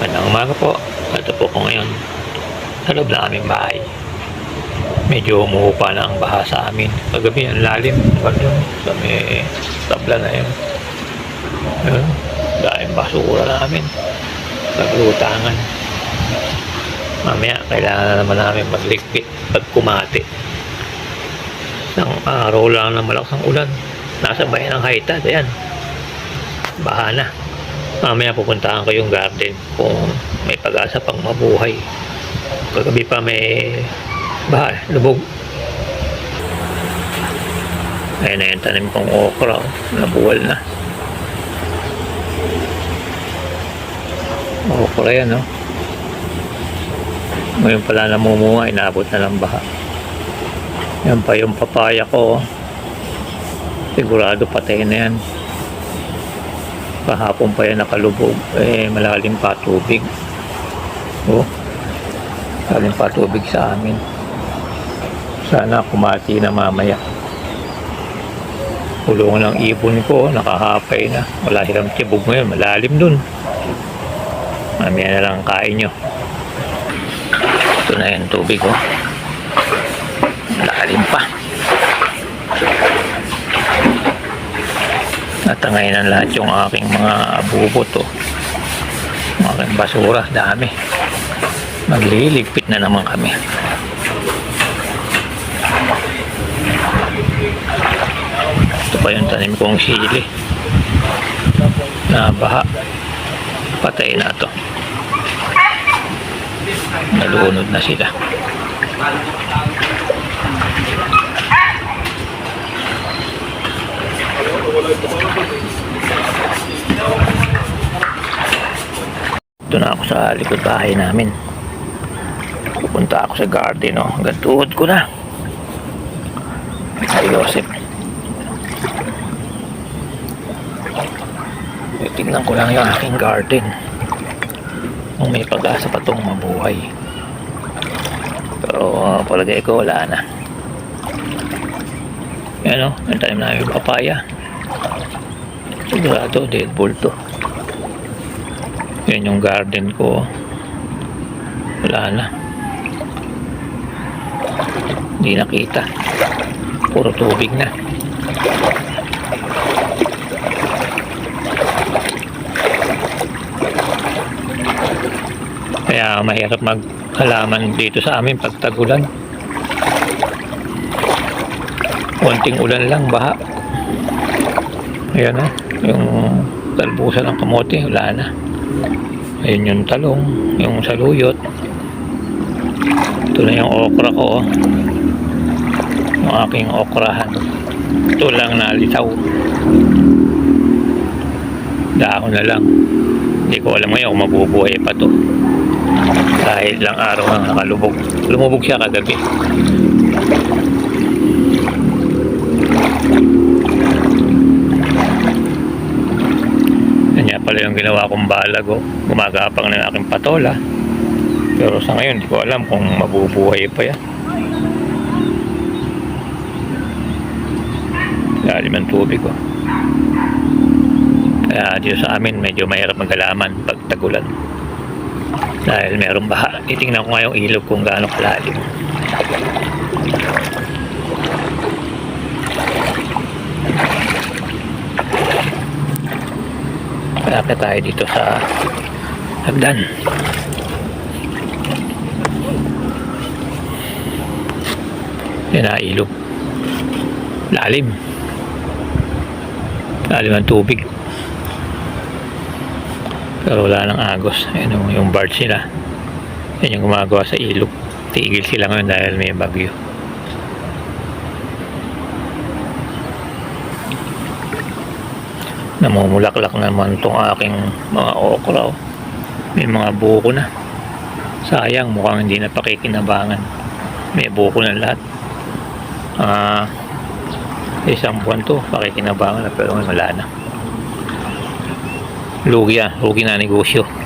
Magandang umaga po. Ito po ko ngayon sa loob ng aming bahay. Medyo umuupa na ang baha sa amin. Kagabi ang lalim. Sa may tabla na yun. Yun, dahil basura namin. Naglutangan. Mamaya, kailangan na naman namin magligpit pag kumati. Isang araw lang na malakas ang ulan. Nasa bayan ng Haitad, ayan. Baha na. Mamaya pupuntahan ko yung garden kung may pag-asa pang mabuhay. Kagabi pa may baha, lubog. Ayun na yung tanim kong okra, oh. nabuwal na. Okra yan, no? Ngayon pala namumunga, inabot na ng baha. Yan pa yung papaya ko. oh. Sigurado patay na yan. Kahapon pa yan nakalubog. Eh, malalim pa tubig. Oh. Malalim pa tubig sa amin. Sana kumati na mamaya. Kulungan ng ibon ko, nakahapay na. Wala silang tibog ngayon, malalim dun. Mamaya na lang kain nyo. Ito na yan tubig, oh. Lalim pa. Natangayin ang lahat yung aking mga abubot, oh. Aking basura, dami. Magliligpit na naman kami. Ito pa yung tanim kong sili. Nabaha. Patay na to. Nalunod na sila. Ito na ako sa likod bahay namin. Pupunta ako sa garden, oh. Hanggang tuhod ko na. Ay, Joseph. Tingnan ko lang yung aking garden. Kung may pag-asa pa itong mabuhay. Pero uh, palagay ko wala na. Yan o, ang time namin yung papaya. Sigurado, dead ball to. Yan yung garden ko. Wala na. Hindi nakita. Puro tubig na. Kaya mahirap maghalaman dito sa amin pag tagulan. Konting ulan lang, baha. Ayan na, yung talbusan ng kamote, wala na. Ayun yung talong, yung saluyot. Ito na yung okra ko, oh. Yung aking okrahan. Ito lang nalitaw. Dahon na lang. Hindi ko alam ngayon mabubuhay pa to. Kahit lang araw na nakalubog. Lumubog siya kagabi. Pala yung ginawa kong balag oh. Gumagapang ng aking patola. Pero sa ngayon, hindi ko alam kung mabubuhay pa yan. Lalim ang tubig oh. Kaya dito sa amin, medyo mahirap maghalaman pag tagulan. Dahil merong baha. Titingnan ko nga yung ilog kung gaano kalalim. Malapit tayo dito sa hagdan. Yan na ilog. Lalim. Lalim ang tubig. Pero wala nang agos. Ayan yung, yung barge nila. Yan yung gumagawa sa ilog. Tigil sila ngayon dahil may bagyo. Namumulaklak naman itong aking mga okra. May mga buko na. Sayang, mukhang hindi na pakikinabangan. May buko na lahat. Ah, isang buwan to, pakikinabangan na pero wala na. Lugi yan, lugi na negosyo.